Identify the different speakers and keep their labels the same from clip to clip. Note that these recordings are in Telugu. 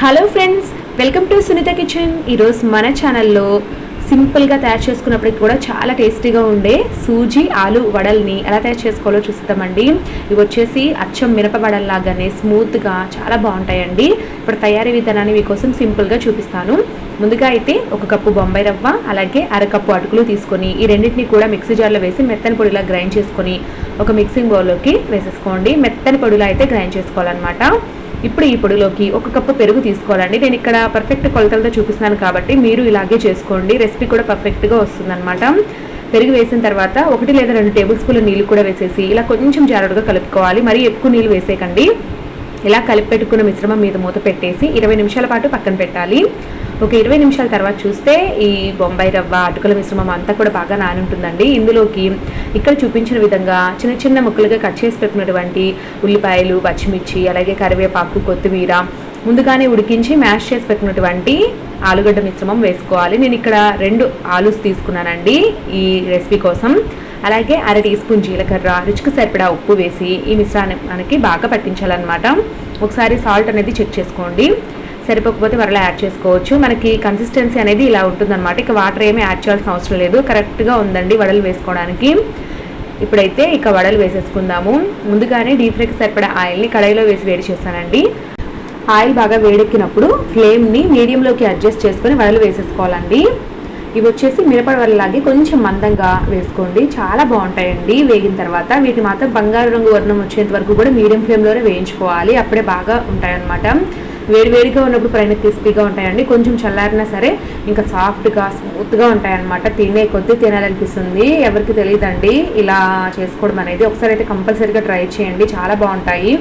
Speaker 1: Hello friends welcome to Sunitha kitchen ఈరోజు మన ఛానల్లో సింపుల్గా తయారు చేసుకున్నప్పటికి కూడా చాలా టేస్టీగా ఉండే సూజీ ఆలు వడల్ని ఎలా తయారు చేసుకోవాలో చూస్తామండి ఇవి వచ్చేసి అచ్చం మిరప వడల్లాగానే స్మూత్గా చాలా బాగుంటాయండి. ఇప్పుడు తయారీ విధానాన్ని మీకోసం సింపుల్గా చూపిస్తాను. ముందుగా అయితే ఒక కప్పు బొంబాయి రవ్వ అలాగే అరకప్పు అటుకులు తీసుకొని ఈ రెండింటిని కూడా మిక్సీ జార్లో వేసి మెత్తని పొడిలా గ్రైండ్ చేసుకొని ఒక మిక్సింగ్ బౌల్లోకి వేసేసుకోండి. మెత్తని పొడిలా అయితే గ్రైండ్ చేసుకోవాలన్నమాట. ఇప్పుడు ఈ పొడిలోకి ఒక కప్పు పెరుగు తీసుకోవాలండి. నేను ఇక్కడ పర్ఫెక్ట్ కొలతలతో చూపిస్తున్నాను కాబట్టి మీరు ఇలాగే చేసుకోండి. రెసిపీ కూడా పర్ఫెక్ట్గా వస్తుందన్నమాట. పెరుగు వేసిన తర్వాత ఒకటి లేదా రెండు టేబుల్ స్పూన్ల నీళ్ళు కూడా వేసేసి ఇలా కొంచెం జాగ్రత్తగా కలుపుకోవాలి. మరీ ఎక్కువ నీళ్ళు వేసేయకండి. ఇలా కలిపి పెట్టుకున్న మిశ్రమం మీద మూత పెట్టేసి ఇరవై నిమిషాల పాటు పక్కన పెట్టాలి. ఒక ఇరవై నిమిషాల తర్వాత చూస్తే ఈ బొంబాయి రవ్వ అటుకుల మిశ్రమం అంతా కూడా బాగా నానుంటుందండి. ఇందులోకి ఇక్కడ చూపించిన విధంగా చిన్న చిన్న ముక్కలుగా కట్ చేసి పెట్టినటువంటి ఉల్లిపాయలు పచ్చిమిర్చి అలాగే కరివేపాకు కొత్తిమీర ముందుగానే ఉడికించి మ్యాష్ చేసి పెట్టినటువంటి ఆలుగడ్డ మిశ్రమం వేసుకోవాలి. నేను ఇక్కడ రెండు ఆలూస్ తీసుకున్నానండి ఈ రెసిపీ కోసం. అలాగే అర టీ స్పూన్ జీలకర్ర రుచికి సరిపడా ఉప్పు వేసి ఈ మిశ్రానికి బాగా పట్టించాలన్నమాట. ఒకసారి సాల్ట్ అనేది చెక్ చేసుకోండి. సరిపోకపోతే వరలో యాడ్ చేసుకోవచ్చు. మనకి కన్సిస్టెన్సీ అనేది ఇలా ఉంటుందన్నమాట. ఇక వాటర్ ఏమీ యాడ్ చేయాల్సిన అవసరం లేదు. కరెక్ట్గా ఉందండి వడలు వేసుకోవడానికి. ఇప్పుడైతే ఇక వడలు వేసేసుకుందాము. ముందుగానే డీప్ ఫ్రైకి సరిపడా ఆయిల్ని కడాయిలో వేసి వేడి చేస్తానండి. ఆయిల్ బాగా వేడెక్కినప్పుడు ఫ్లేమ్ని మీడియంలోకి అడ్జస్ట్ చేసుకొని వడలు వేసేసుకోవాలండి. ఇవి వచ్చేసి మిరపడ వరలాగే కొంచెం మందంగా వేసుకోండి. చాలా బాగుంటాయండి. వేగిన తర్వాత వీటి మాత్రం బంగారు రంగు వర్ణం వచ్చేంత వరకు కూడా మీడియం ఫ్లేమ్లోనే వేయించుకోవాలి. అప్పుడే బాగా ఉంటాయన్నమాట. వేడివేడిగా ఉన్నప్పుడు పైన క్రిస్పీగా ఉంటాయండి. కొంచెం చల్లారినా సరే ఇంకా సాఫ్ట్గా స్మూత్గా ఉంటాయన్నమాట. తినే కొద్దీ తినాలనిపిస్తుంది. ఎవరికి తెలియదండి ఇలా చేసుకోవడం అనేది ఒకసారి అయితే కంపల్సరీగా ట్రై చేయండి. చాలా బాగుంటాయి.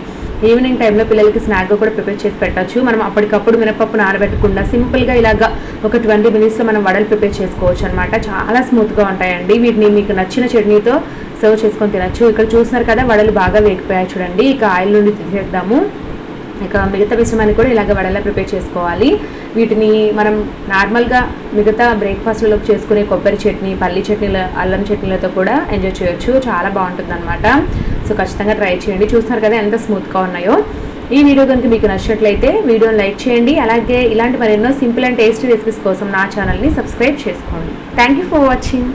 Speaker 1: ఈవినింగ్ టైంలో పిల్లలకి స్నాక్గా కూడా ప్రిపేర్ చేసి పెట్టచ్చు. మనం అప్పటికప్పుడు మినపప్పు నానబెట్టకుండా సింపుల్గా ఇలాగా ఒక ట్వంటీ మినిట్స్లో మనం వడలు ప్రిపేర్ చేసుకోవచ్చు అనమాట చాలా స్మూత్గా ఉంటాయండి. వీటిని మీకు నచ్చిన చట్నీతో సర్వ్ చేసుకొని తినచ్చు. ఇక్కడ చూస్తున్నారు కదా వడలు బాగా వేగిపోయాయి చూడండి. ఇక ఆయిల్ నుండి తీసేద్దాము. ఇక మిగతా మిశ్రమాన్ని కూడా ఇలాగ వడలా ప్రిపేర్ చేసుకోవాలి. వీటిని మనం నార్మల్గా మిగతా బ్రేక్ఫాస్ట్లలోకి చేసుకునే కొబ్బరి చట్నీ పల్లి చట్నీల అల్లం చట్నీలతో కూడా ఎంజాయ్ చేయొచ్చు. చాలా బాగుంటుంది అనమాట సో ఖచ్చితంగా ట్రై చేయండి. చూస్తున్నారు కదా ఎంత స్మూత్గా ఉన్నాయో. ఈ వీడియో కనుక మీకు నచ్చినట్లయితే వీడియోని లైక్ చేయండి. అలాగే ఇలాంటి మరెన్నో సింపుల్ అండ్ టేస్టీ రెసిపీస్ కోసం నా ఛానల్ని సబ్స్క్రైబ్ చేసుకోండి. Thank you for watching.